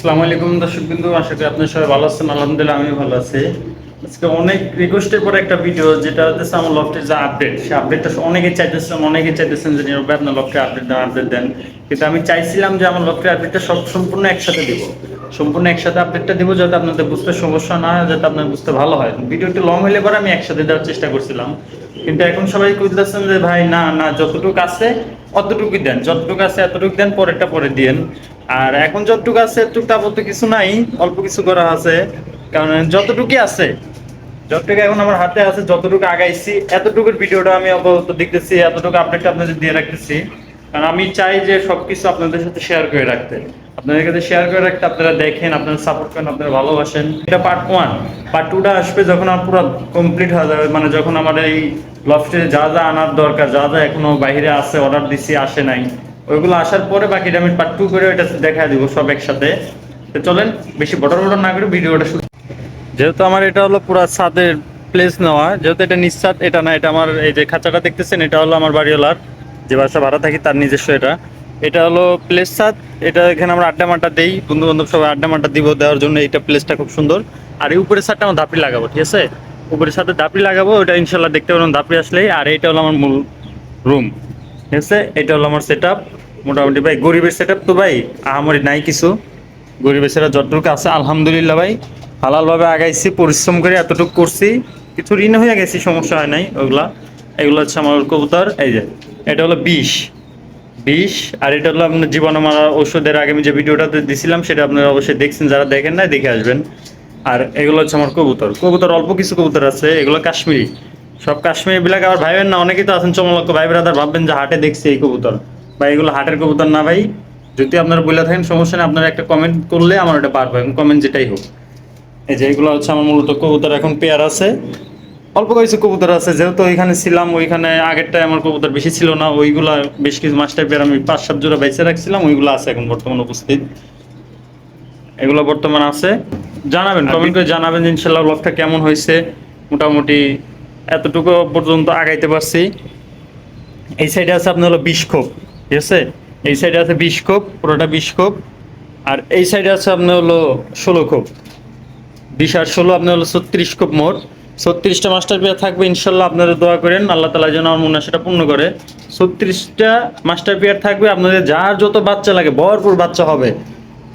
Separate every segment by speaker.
Speaker 1: আসসালামু আলাইকুম দর্শক বিন্দু আশা করি আপনার সবাই ভালো আছেন। আলহামদুলিল্লাহ আমি ভালো আছি। আজকে অনেক রিকোয়েস্টের পরে একটা ভিডিও যেটা হচ্ছে আমার লফটের যে আপডেট সেই আপডেটটা অনেকে চাইতেছেন অনেকে চাইতেছেন যে নিরবে আপনার লফটে আপডেট দেন আপডেট দেন। কিন্তু আমি চাইছিলাম যে আমার লফটের আপডেটটা সব সম্পূর্ণ একসাথে দিব। সম্পূর্ণ একসাথে আপডেটটা দিব যাতে আপনাদের বুঝতে সমস্যা না হয়, যাতে আপনার বুঝতে ভালো হয়। ভিডিও একটু লং হলে পরে আমি একসাথে দেওয়ার চেষ্টা করছিলাম। কিন্তু এখন সবাই কইতেছেন যে, ভাই, না না, যতটুকু আছে অতটুকুই দেন। যতটুকু আছে এতটুকু দেন, পরেরটা পরে দিয়েন। আর এখন যতটুকু আছে, এতটুকু আপাতত কিছু নাই, অল্প কিছু করা আছে। কারণ যতটুকুই আছে, যতটুকু এখন আমার হাতে আছে, যতটুকু আগাইছি, এতটুকুর ভিডিওটা আমি অবগত দেখতেছি, এতটুকু আপডেট আপনাদের দিয়ে রাখতেছি। কারণ আমি চাই যে সবকিছু আপনাদের সাথে শেয়ার করে রাখতে। আপনাদের কাছে শেয়ার করে রাখতে আপনারা দেখেন, আপনারা সাপোর্ট করেন, আপনারা ভালোবাসেন। এটা পার্ট ওয়ান পার্ট টুটা আসবে যখন আমার পুরো কমপ্লিট হয়ে যাবে মানে যখন আমার এই লফটে যা যা আনার দরকার, যা যা এখনও বাইরে আছে অর্ডার দিছি, আসে নাই ওইগুলো আসার পরে বাকিটা আমি পার্ট টু করে ওইটা দেখা দিব সব একসাথে। তো চলেন, বেশি বটর বটর না করে ভিডিওটা শুরু যেহেতু আমার এটা হলো পুরো ছাদের প্লেস নেওয়া, যেহেতু এটা নিঃসাদ এটা না, এটা আমার এই যে খাঁচাটা দেখতেছেন, এটা হলো আমার বাড়িওয়ালার, যে বাসা ভাড়া থাকি তার নিজস্ব এটা। এটা হলো প্লেস ছাদ, এটা এখানে আমরা আড্ডা মাড্ডা দেই বন্ধু বান্ধব সবাই আড্ডা মাড্ডা দিব দেওয়ার জন্য এইটা প্লেসটা খুব সুন্দর। আর এই উপরের ছাদটা আমার ধাপি লাগাবো, ঠিক আছে? উপরের ছাদে ধাপি লাগাবো ওটা ইনশাল্লাহ দেখতে পারবেন ধাপি আসলেই। আর এটা হলো আমার মূল রুম ঠিক আছে? এটা হলো আমার সেট মোটামুটি ভাই, গরিবের সেট তো ভাই, আহামরি নাই কিছু। গরিবের সেটা যতটুকু আছে, আলহামদুলিল্লাহ ভাই। হালালভাবে আগাইছি, পরিশ্রম করে এতটুকু করছি। কিছু ঋণ হয়ে গেছি, সমস্যা হয় নাই ওগুলা। এগুলো হচ্ছে আমার কবুতর, এই যে, এটা হলো বিষ। বিষ, আর এটা হলো আপনার জীবাণু মারা ওষুধের আগে আমি যে ভিডিওটাতে দিছিলাম, সেটা আপনারা অবশ্যই দেখছেন, যারা দেখেন না দেখে আসবেন। আর এগুলো হচ্ছে আমার কবুতর। কবুতর, অল্প কিছু কবুতর আছে, এগুলো কাশ্মীরি। সব কাশ্মীরি বিলাক আবার ভাই বোন না, অনেকেই তো আছেন চমলক্ষ ভাই ব্রাদার ভাববেন যে হাটে দেখছি এই কবুতর। ভাই এগুলো হাটের কবুতর না ভাই। যদি আপনারা বলে থাকেন সমস্যা নেই আপনারা একটা কমেন্ট করলে আমার এটা পারব এখন কমেন্ট যেটাই হোক। এই যে এগুলো হচ্ছে আমার মূলত কবুতর এখন পেয়ার আছে। অল্প কিছু কবুতর আছে যেহেতু ওইখানে ছিলাম ওইখানে আগেরটায় আমার কবুতর বেশি ছিল না। ওইগুলা বেশ কিছু মাস্টার পেয়ার আমি পাঁচ সাত জোড়া বেঁচে রাখছিলাম ওইগুলো আছে এখন বর্তমান উপস্থিত। এগুলো বর্তমান আছে। জানাবেন কমেন্ট করে জানাবেন ইনশাল্লাহ ব্লগটা কেমন হয়েছে। মোটামুটি এতটুকু পর্যন্ত আগাইতে পারছি। এই সাইডে আছে আপনার হলো খোপ। ঠিক আছে? এই সাইডে আছে বিশ খোপ, পুরোটা বিশ খোপ। আর এই সাইডে আছে আপনার হলো ষোলো খোপ। বিশ আর ষোলো, আপনার হলো ছত্রিশ খোপ মোট। ছত্রিশটা মাস্টার পেয়ার থাকবে, ইনশাল্লাহ আপনারা দোয়া করেন, আল্লাহ তালা যেন আমার মনে সেটা পূর্ণ করে। ছত্রিশটা মাস্টার পেয়ার থাকবে, আপনাদের যার যত বাচ্চা লাগে, ভরপুর বাচ্চা হবে।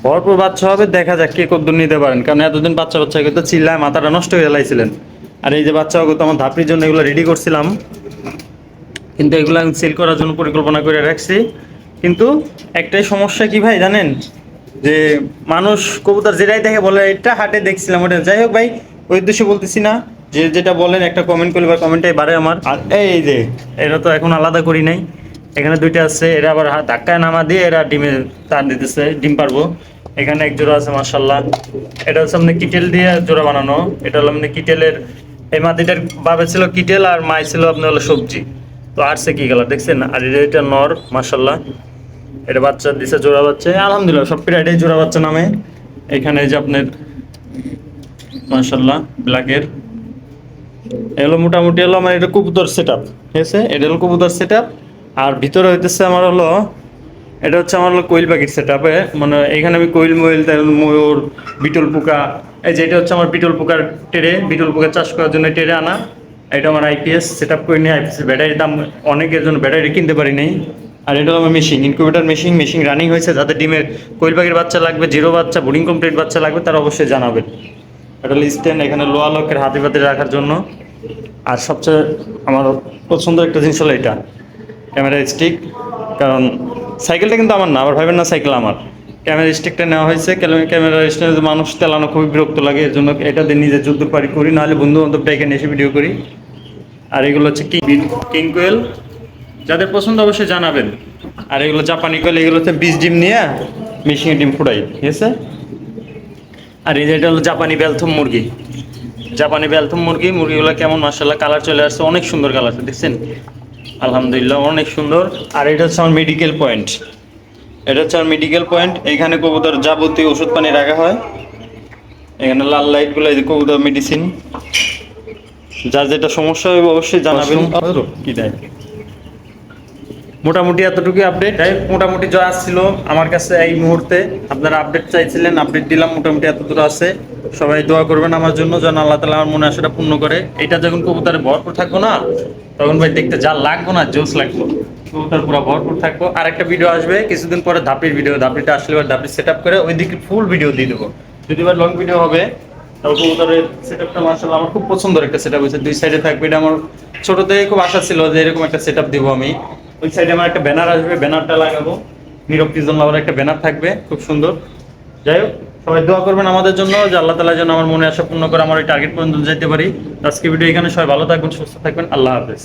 Speaker 1: ভরপুর বাচ্চা হবে, দেখা যাক কে কদ্দূর নিতে পারেন। কারণ এতদিন বাচ্চা বাচ্চা কিন্তু চিল্লায়, মাথাটা নষ্ট হয়ে লাইছিলেন। আর এই যে বাচ্চাগুলো তো আমার ধাপড়ির জন্য এগুলো রেডি করছিলাম। কিন্তু এগুলো আমি সেল করার জন্য পরিকল্পনা করে রাখছি। কিন্তু একটাই সমস্যা কি ভাই জানেন? যে মানুষ কবুতর যেটাই দেখে বলে, এটা হাটে দেখছিলাম, ওটা যাই হোক ভাই, ওই উদ্দেশ্যে বলতেছি না। যে যেটা বলেন, একটা কমেন্ট করলে বা কমেন্টটাই বাড়ে আমার। আর এই যে, এরা তো এখন আলাদা করি নাই। এখানে দুইটা আছে, এরা আবার হাত ধাক্কায় নামা দিয়ে এরা ডিমে তার দিতেছে, ডিম পারব। এখানে এক জোড়া আছে মার্শাল্লাহ এটা হচ্ছে আপনি কিটেল দিয়ে জোড়া বানানো। এটা হলো আপনি কিটেলের, এই মাটিটার বাবে ছিল কিটেল আর মাই ছিল আপনার হলো সবজি। তো আরছে কি কালার দেখছেন, আর এটা নর মার্শাল্লাহ এটা বাচ্চা দিছে, জোড়া বাচ্চা। আলহামদুলিল্লাহ, সব পিরাইডে জোড়া বাচ্চা নামে। এখানে যে আপনার মার্শাল্লাহ ব্ল্যাকের এগুলো মোটামুটি হলো আমার এটা কবুতর সেট আপ ঠিক আছে? এটা হলো কবুতর সেট আপ আর ভিতরে হইতেছে আমার হলো, এটা হচ্ছে আমার হলো কোয়েল পাখির সেট আপে মানে এখানে আমি কোয়েল মোয়েল ময়ূর, বিটল পোকা, এই যে এটা হচ্ছে আমার বিটল পোকার টেরে। বিটল পোকা চাষ করার জন্য টেরে আনা। এটা আমার আইপিএস সেট আপ করে নিয়ে আইপিএস ব্যাটারির দাম অনেকের জন্য ব্যাটারি কিনতে পারি নাই। আর এটা আমার machine incubator machine machine running হয়েছে যাদের ডিমের কোয়েল বাচ্চা লাগবে জিরো বাচ্চা বোর্ডিং কমপ্লিট বাচ্চা লাগবে, তারা অবশ্যই জানাবেন এটা হলো স্ট্যান্ড এখানে লোয়া লকের হাতে পাতে রাখার জন্য। আর সবচেয়ে আমার পছন্দের একটা জিনিস হলো এটা ক্যামেরা স্টিক কারণ সাইকেলটা কিন্তু আমার না, আবার ভাবেন না সাইকেল আমার। ক্যামেরা স্টিকটা নেওয়া হয়েছে ক্যামেরা স্ট্যান্ডে মানুষ চালানো খুবই বিরক্ত লাগে, এর জন্য এটা দিয়ে নিজে যুদ্ধ পারি করি, নাহলে বন্ধু বান্ধবটা এখানে এসে ভিডিও করি। আর এগুলো হচ্ছে কিং কোয়েল যাদের পছন্দ অবশ্যই জানাবেন। আর এগুলো জাপানি কোয়েল এগুলো হচ্ছে বীজ ডিম নিয়ে মেশিনে ডিম ফুটাই, ঠিক আছে? আর এই যে এটা হলো জাপানি বেলথম মুরগি। জাপানি বেলথম মুরগি, মুরগিগুলো কেমন মার্শাল্লাহ কালার চলে আসছে, অনেক সুন্দর কালার দেখছেন? আলহামদুলিল্লাহ, অনেক সুন্দর। আর এটা হচ্ছে আমার মেডিকেল পয়েন্ট এটা হচ্ছে আমার মেডিকেল পয়েন্ট এখানে কবুতর যাবতীয় ওষুধ পানি রাখা হয়। এখানে লাল লাইটগুলো কবুতর মেডিসিন যার যেটা সমস্যা হবে অবশ্যই জানাবেন। কি দেয়? মোটামুটি এতটুকু আপডেট তাই মোটামুটি যা আসছিল আমার কাছে এই মুহূর্তে। আপনারা আপডেট চাইছিলেন আপডেট দিলাম মোটামুটি এত দূর আছে। সবাই দোয়া করবেন আমার জন্য যেন আল্লাহ তালা আমার মনে আশাটা পূর্ণ করে। এটা যখন কবুতরে ভরপুর থাকব না তখন ভাই দেখতে যা লাগবো না জোস লাগবো। কবুতর পুরো ভরপুর থাকব। আর একটা ভিডিও আসবে কিছুদিন পরে ধাপির ভিডিও ধাপিটা আসলে ধাপি সেট করে ওই দিকে ফুল ভিডিও দিয়ে দেবো। যদি এবার লং ভিডিও হবে কবুতরের সেটআপটা মার্শাল্লাহ আমার খুব পছন্দের একটা সেটআপ হয়েছে। দুই সাইডে থাকবে। এটা আমার ছোট থেকে খুব আশা ছিল যে এরকম একটা সেটআপ দিব আমি। ওই সাইডে আমার একটা ব্যানার আসবে ব্যানারটা লাগাবো। নীরব জন্য লাভার একটা ব্যানার থাকবে, খুব সুন্দর। যাই হোক, সবাই দোয়া করবেন আমাদের জন্য, যে আল্লাহ তালা যেন আমার মনে আশা পূর্ণ করে আমার ওই টার্গেট পর্যন্ত যেতে পারি। আজকে ভিডিও এখানে সবাই ভালো থাকবেন, সুস্থ থাকবেন। আল্লাহ হাফেজ।